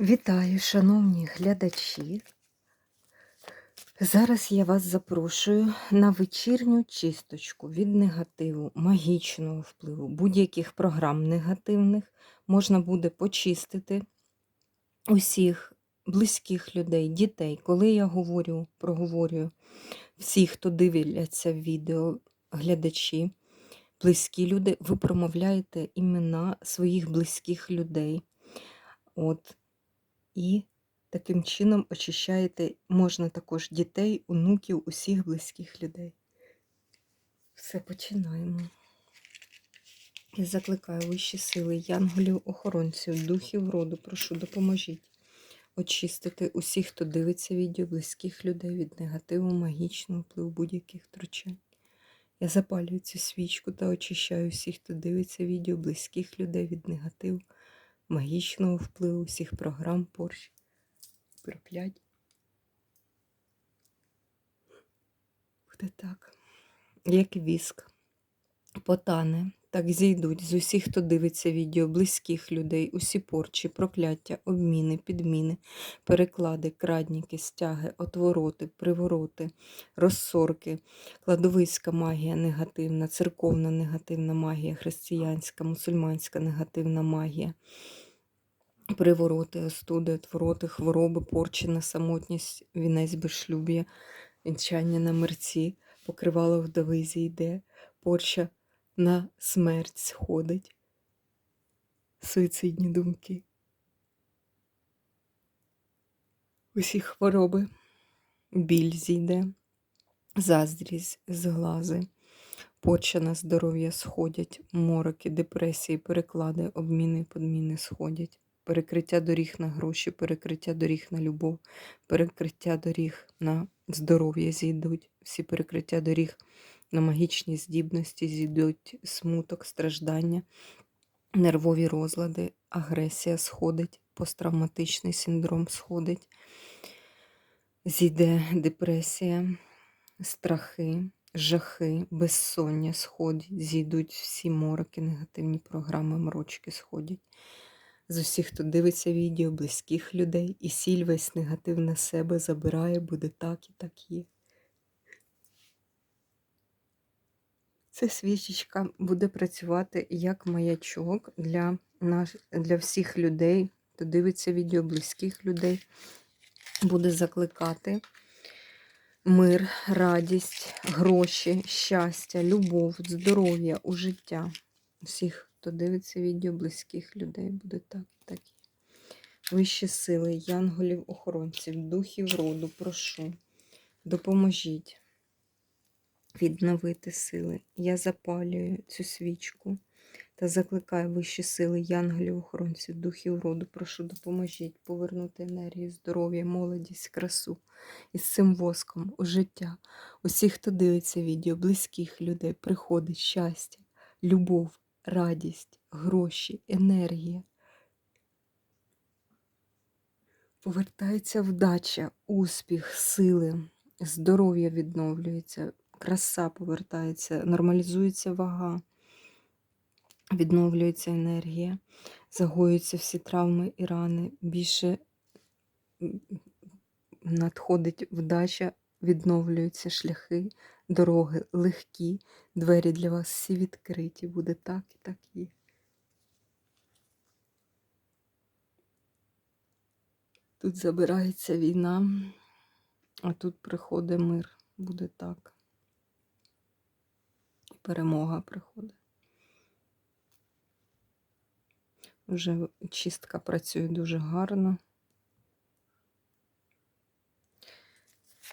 Вітаю, шановні глядачі. Зараз я вас запрошую на вечірню чисточку від негативу, магічного впливу, будь-яких програм негативних. Можна буде почистити усіх близьких людей, дітей. Коли я говорю, проговорюю всіх, хто дивляться відео, глядачі, близькі люди, ви промовляєте імена своїх близьких людей. От, і таким чином очищаєте можна також дітей, онуків, усіх близьких людей. Все, починаємо. Я закликаю вищі сили, янголів, охоронців, духів роду, прошу, допоможіть очистити усіх, хто дивиться відео, близьких людей від негативу, магічного впливу будь-яких втручань. Я запалюю цю свічку та очищаю всіх, хто дивиться відео, близьких людей від негативу, магічного впливу, всіх програм, порш, проклять. Буде так, як віск, потане, так зійдуть з усіх, хто дивиться відео, близьких людей, усі порчі, прокляття, обміни, підміни, переклади, крадніки, стяги, отвороти, привороти, розсорки, кладовиська магія негативна, церковна негативна магія, християнська, мусульманська негативна магія. Привороти, остуди, отвороти, хвороби, порчена самотність, вінець безшлюб'я, вінчання на мерці, покривало вдови зійде, порча на смерть сходить, суїцидні думки. Усі хвороби, біль зійде, заздрість, зглази, порча на здоров'я сходять, мороки, депресії, переклади, обміни, подміни сходять перекриття доріг на гроші, перекриття доріг на любов, перекриття доріг на здоров'я зійдуть, всі перекриття доріг на магічні здібності, зійдуть. Смуток, страждання, нервові розлади, агресія сходить, посттравматичний синдром сходить, зійде депресія, страхи. Жахи, безсоння сходять, зійдуть всі мороки, негативні програми, морочки сходять з усіх, хто дивиться відео, близьких людей, і сіль весь негатив на себе забирає, буде так і так є. Ця свічечка буде працювати як маячок для, наш, для всіх людей, хто дивиться відео близьких людей, буде закликати мир, радість, гроші, щастя, любов, здоров'я у життя всіх хто дивиться відео близьких людей, буде так і так. Вищі сили, янголів, охоронців, духів роду, прошу, допоможіть відновити сили. Я запалюю цю свічку та закликаю вищі сили, янголів, охоронців, духів роду, прошу, допоможіть повернути енергію, здоров'я, молодість, красу із цим воском у життя. Усіх, хто дивиться відео, близьких людей, приходить щастя, любов радість, гроші, енергія. Повертається вдача, успіх, сили, здоров'я відновлюється, краса повертається, нормалізується вага, відновлюється енергія, загоюються всі травми і рани, більше надходить вдача, відновлюються шляхи, дороги легкі, двері для вас всі відкриті. Буде так і так є. Тут забирається війна, а тут приходить мир. Буде так. І перемога приходить. Вже чистка працює дуже гарно.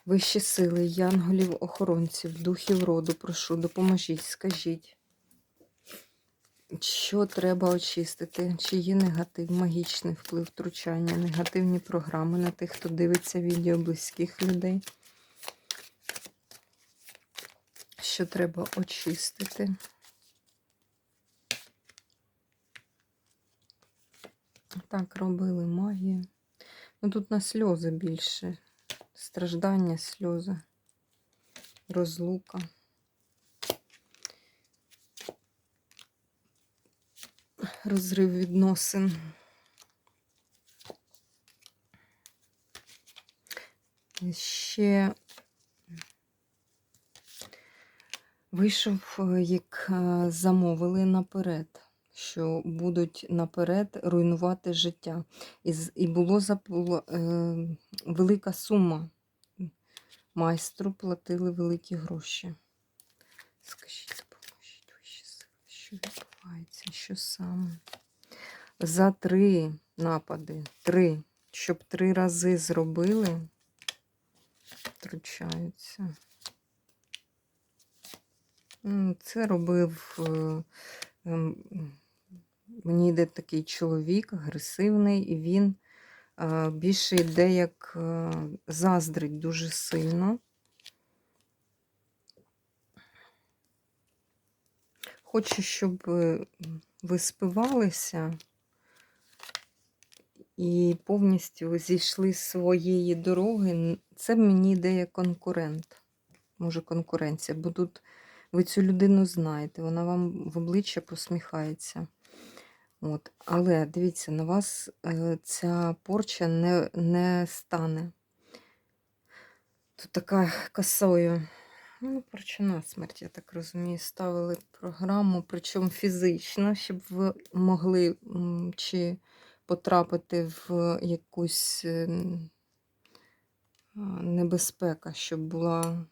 Вищі сили, янголів, охоронців, духів роду, прошу, допоможіть, скажіть, що треба очистити, чи є негатив, магічний вплив втручання, негативні програми на тих, хто дивиться відео близьких людей. Що треба очистити? Так, робили магію. Ну тут на сльози більше страждання, сльози, розлука. Розрив відносин. Ще вийшов, е, як е, замовили наперед, що будуть наперед руйнувати життя. І, було е, велика сума. Майстру платили великі гроші. Скажіть, допоможіть вищі сили, що відбувається, що саме? За три напади, три, щоб три рази зробили, втручаються. Це робив, е, ем, мені йде такий чоловік агресивний, і він більше йде як е, заздрить дуже сильно. Хочу, щоб е, ви спивалися і повністю зійшли з своєї дороги. Це мені йде як конкурент. Може, конкуренція, бо тут ви цю людину знаєте, вона вам в обличчя посміхається. От. Але дивіться, на вас е, ця порча не, не стане. Тут така косою. Ну, порча на смерть, я так розумію, ставили програму, причому фізично, щоб ви могли чи потрапити в якусь е, небезпека, щоб була,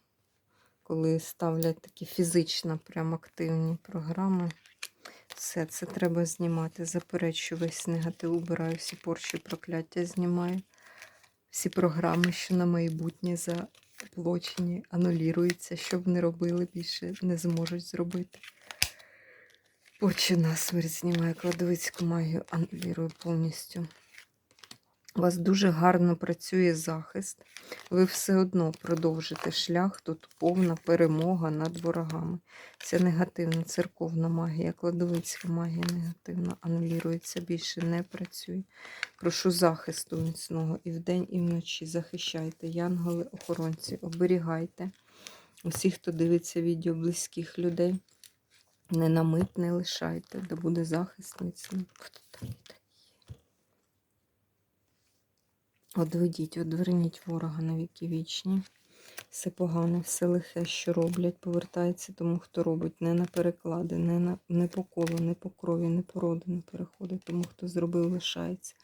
коли ставлять такі фізично прям активні програми. Все, це треба знімати. Заперечу весь негатив, убираю всі порчі, прокляття знімаю. Всі програми, що на майбутнє заплочені, анулюються. Що б не робили, більше не зможуть зробити. Порчу насмерть знімаю, кладовицьку магію анулірую повністю. У вас дуже гарно працює захист. Ви все одно продовжите шлях. Тут повна перемога над ворогами. Це негативна церковна магія, кладовицька магія негативна, анулюється, більше не працює. Прошу захисту міцного і вдень, і вночі. Захищайте, янголи, охоронці, оберігайте усіх, хто дивиться відео близьких людей. Не на не лишайте, де буде захист міцний. Хто там є? Одведіть, одверніть ворога на віки вічні. Все погане, все лихе, що роблять, повертається тому, хто робить не на переклади, не, на, не по колу, не по крові, не по роду не переходить. Тому, хто зробив, лишається,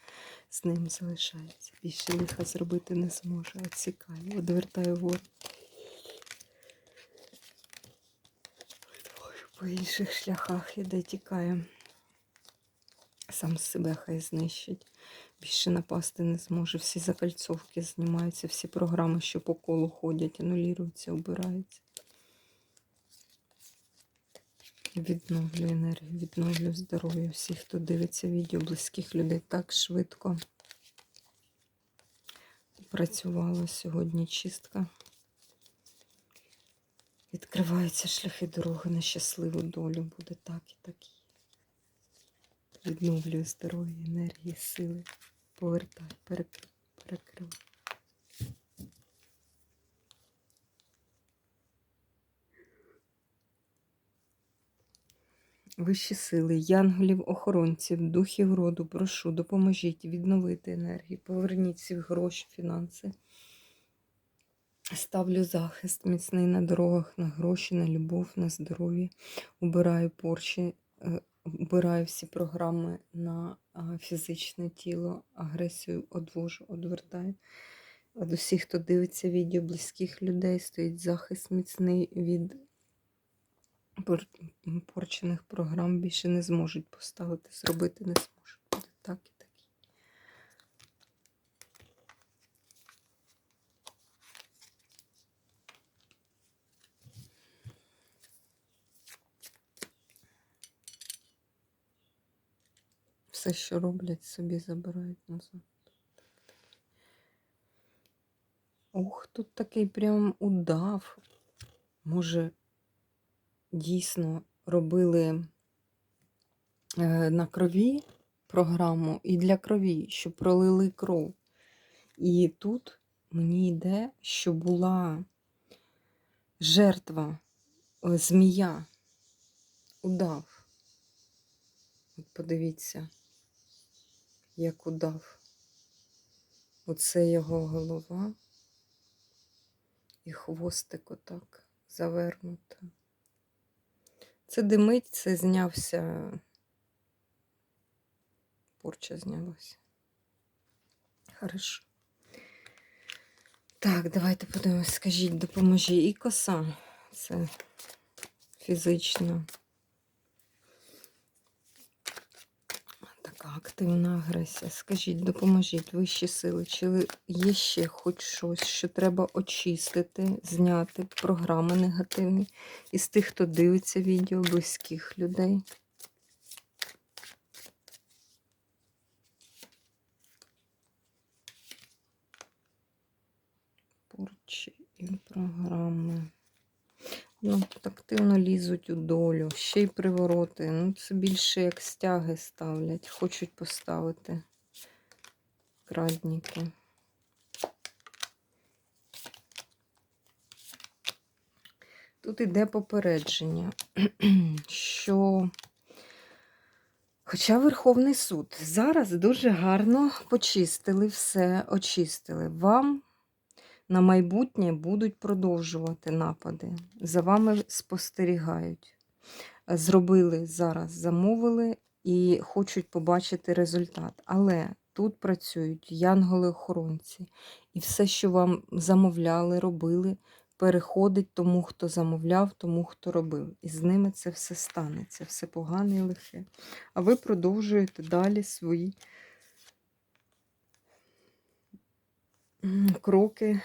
з ним залишається. Більше лиха зробити не зможе. Отсікаю, одвертаю ворог. По інших шляхах іде, тікає. Сам себе хай знищить. Більше напасти не зможе. Всі закальцовки знімаються, всі програми, що по колу ходять, анулюються, обираються. Відновлю енергію, відновлю здоров'я всіх, хто дивиться відео, близьких людей так швидко. Працювала сьогодні чистка. Відкриваються шляхи дороги на щасливу долю. Буде так і так. І є. Відновлюю здоров'я, енергії, сили. Повертай, перек- перекривай. Вищі сили, янголів, охоронців, духів роду, прошу, допоможіть відновити енергію, поверніть всі гроші, фінанси. Ставлю захист міцний на дорогах, на гроші, на любов, на здоров'я. Убираю порчі, убираю всі програми на фізичне тіло, агресію одвожу, одвертаю. Від усіх, хто дивиться відео близьких людей, стоїть захист міцний від порчених програм. Більше не зможуть поставити, зробити не зможуть. Буде так і так. Все, що роблять, собі забирають назад. Ух, тут такий прям удав. Може, дійсно робили е, на крові програму і для крові, щоб пролили кров. І тут мені йде, що була жертва, е, змія, удав. От подивіться, як удав. Оце його голова. і хвостик отак завернуто. Це димить, це знявся. Порча знялася. Хорошо. Так, давайте подивимось, скажіть, допоможі. І коса. Це фізично. Така активна агресія. Скажіть, допоможіть вищі сили, чи є ще хоч щось, що треба очистити, зняти програми негативні із тих, хто дивиться відео, близьких людей. Порчі і програми. Ну, активно лізуть у долю, ще й привороти. Ну, це більше як стяги ставлять, хочуть поставити крадніки. Тут іде попередження, що, хоча Верховний суд зараз дуже гарно почистили все, очистили. Вам на майбутнє будуть продовжувати напади. За вами спостерігають. Зробили зараз, замовили і хочуть побачити результат. Але тут працюють янголи-охоронці. І все, що вам замовляли, робили, переходить тому, хто замовляв, тому, хто робив. І з ними це все станеться, все погане і лихе. А ви продовжуєте далі свої кроки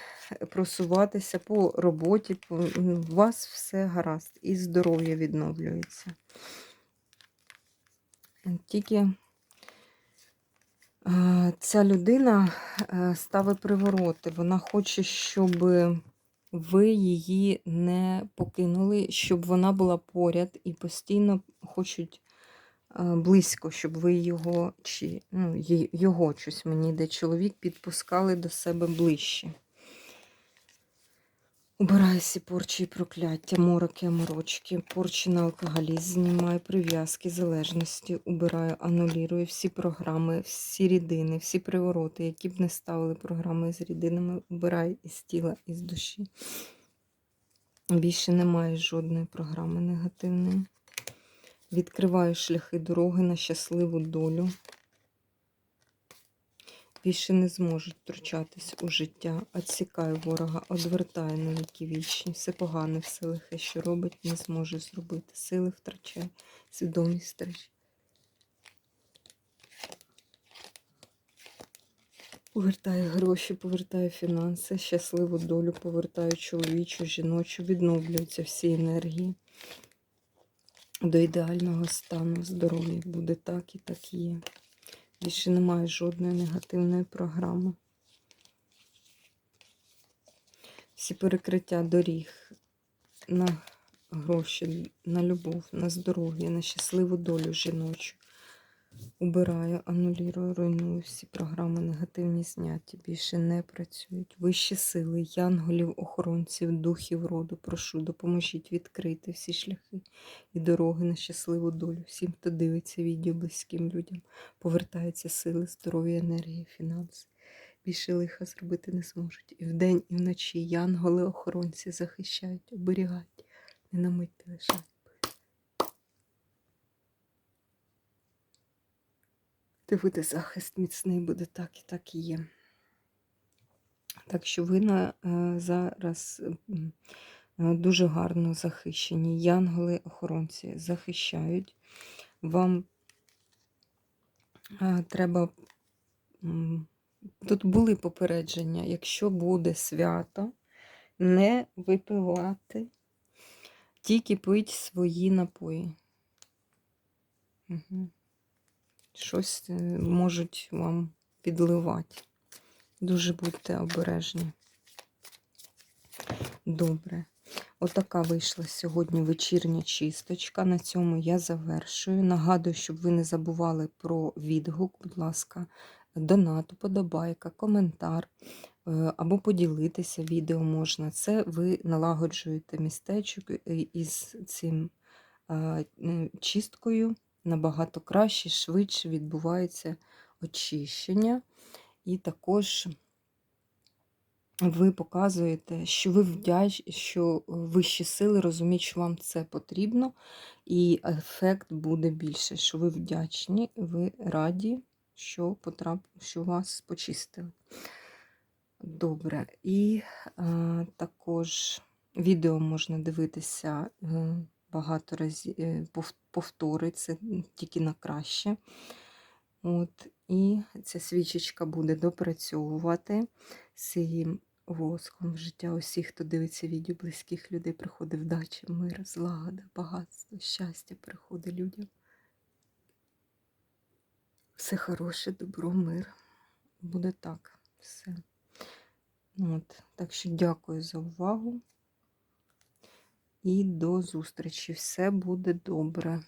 просуватися по роботі. У вас все гаразд, і здоров'я відновлюється. Тільки е, ця людина е, ставить привороти. Вона хоче, щоб ви її не покинули, щоб вона була поряд і постійно хочуть е, близько, щоб ви його чи ну, його щось мені йде чоловік підпускали до себе ближче. Убираю всі порчі і прокляття, мороки, морочки, порчі на алкоголізм, знімаю прив'язки, залежності, убираю, анулірую всі програми, всі рідини, всі привороти, які б не ставили програми з рідинами, убираю із тіла, із душі. Більше немає жодної програми негативної. Відкриваю шляхи дороги на щасливу долю. Більше не зможуть втручатись у життя, відсікаю ворога, одвертаю на віки вічні. Все погане, все лихе, що робить, не зможе зробити. Сили втрачає, свідомість втрачає. Повертаю гроші, повертаю фінанси, щасливу долю, повертаю чоловічу, жіночу, відновлюються всі енергії. До ідеального стану здоров'я буде так і так є. Більше немає жодної негативної програми. Всі перекриття доріг на гроші, на любов, на здоров'я, на щасливу долю жіночу. Убираю, анулірую, руйную всі програми негативні зняті. Більше не працюють. Вищі сили, янголів, охоронців, духів роду. Прошу, допоможіть відкрити всі шляхи і дороги на щасливу долю. Всім, хто дивиться відео близьким людям, повертаються сили, здоров'я, енергія, фінанси. Більше лиха зробити не зможуть. І вдень, і вночі янголи, охоронці захищають, оберігають, не на мить не лишають. Ти буде захист міцний, буде так і так і є. Так що ви на, е, зараз е, дуже гарно захищені. Янголи-охоронці захищають. Вам е, треба. Тут були попередження, якщо буде свято, не випивати, тільки пить свої напої. Угу. Щось е, можуть вам підливати. Дуже будьте обережні. Добре. Отака вийшла сьогодні вечірня чисточка. На цьому я завершую. Нагадую, щоб ви не забували про відгук, будь ласка, донат, подобайка, коментар е, або поділитися відео можна. Це ви налагоджуєте містечок е, із цим чисткою. Набагато краще, швидше відбувається очищення. І також ви показуєте, що ви вдяч, що вищі сили розуміють, що вам це потрібно, і ефект буде більше, що ви вдячні, ви раді, що потрап... що вас почистили. Добре. І е, також відео можна дивитися е, багато разів, е, повтори, це тільки на краще. От, і ця свічечка буде допрацьовувати своїм воском в життя усіх, хто дивиться відео близьких людей, приходить вдача, мир, злагода, багатство, щастя приходить людям. Все хороше, добро, мир. Буде так. Все. От. Так що дякую за увагу. І до зустрічі. Все буде добре.